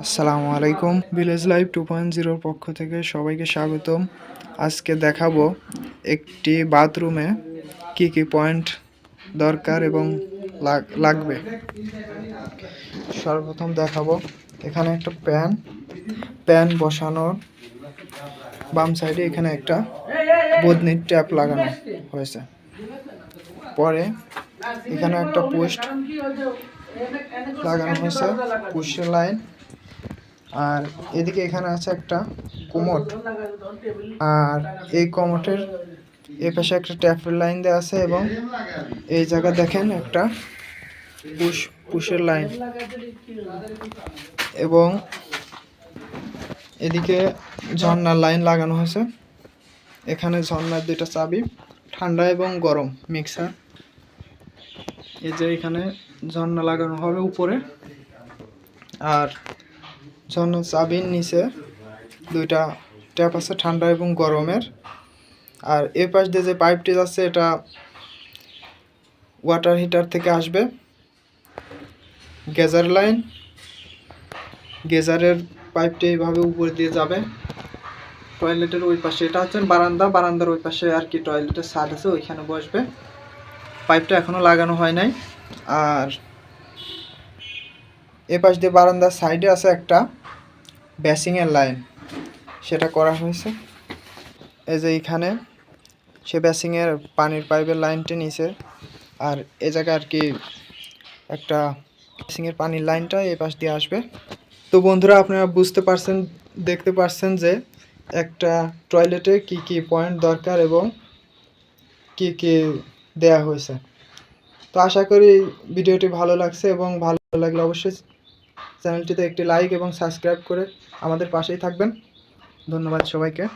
আসসালামু আলাইকুম। Village life to point জিরোর পক্ষ থেকে সবাইকে স্বাগতম। আজকে দেখাবো একটি বাথরুমে কি কি পয়েন্ট দরকার এবং লাগ- লাগবে। সর্বপ্রথম দেখাবো, এখানে একটা প্যান। প্যান বসানোর বাম সাইডে এখানে একটা বদনির ট্যাপ লাগানো হয়েছে। পরে এখানে একটা পোস্ট লাগানো হয়েছে পুশের লাইন। আর এদিকে এখানে আছে একটা কোমট। আর এই কোমটের এই পাশে একটা ট্যাপের লাইন দেওয়া আছে এবং এই জায়গা দেখেন একটা পুশ, পুশের লাইন। এবং এদিকে ঝর্ণার লাইন লাগানো হয়েছে। এখানে ঝর্ণার দুইটা চাবি, ঠান্ডা এবং গরম মিক্সার। এই যে এখানে ঝর্ণা লাগানো হবে উপরে। আর ঝর্ণার চাবির নিচে দুইটা ট্যাপ আছে ঠান্ডা এবং গরমের। আর এ পাশ দিয়ে যে পাইপটি যাচ্ছে, এটা ওয়াটার হিটার থেকে আসবে। Geyser line. গেজারের পাইপটি এইভাবে উপর দিয়ে যাবে। টয়লেটের ওই পাশে, এটা হচ্ছে বারান্দা। বারান্দার ওই পাশে আর কি টয়লেটের ছাদ আছে, ওইখানে বসবে। পাইপটা এখনও লাগানো হয় নাই। আর এ পাশ দিয়ে বারান্দার সাইডে আছে একটা বেসিংয়ের লাইন। সেটা করা হয়েছে। এই যে এইখানে সে বেসিংয়ের পানির পাইপের লাইনটি নিচে আর এ জায়গায় আর কি একটা বেসিংয়ের পানির লাইনটা এই পাশ দিয়ে আসবে। তো বন্ধুরা, আপনারা বুঝতে পারছেন, দেখতে পারছেন যে একটা টয়লেটে কি কি পয়েন্ট দরকার এবং কি কি দেয়া হয়েছে। তো আশা করি ভিডিওটি ভালো লাগছে এবং ভালো লাগলে অবশ্যই চ্যানেলটিতে একটি লাইক এবং সাবস্ক্রাইব করে আমাদের পাশেই থাকবেন। ধন্যবাদ সবাইকে।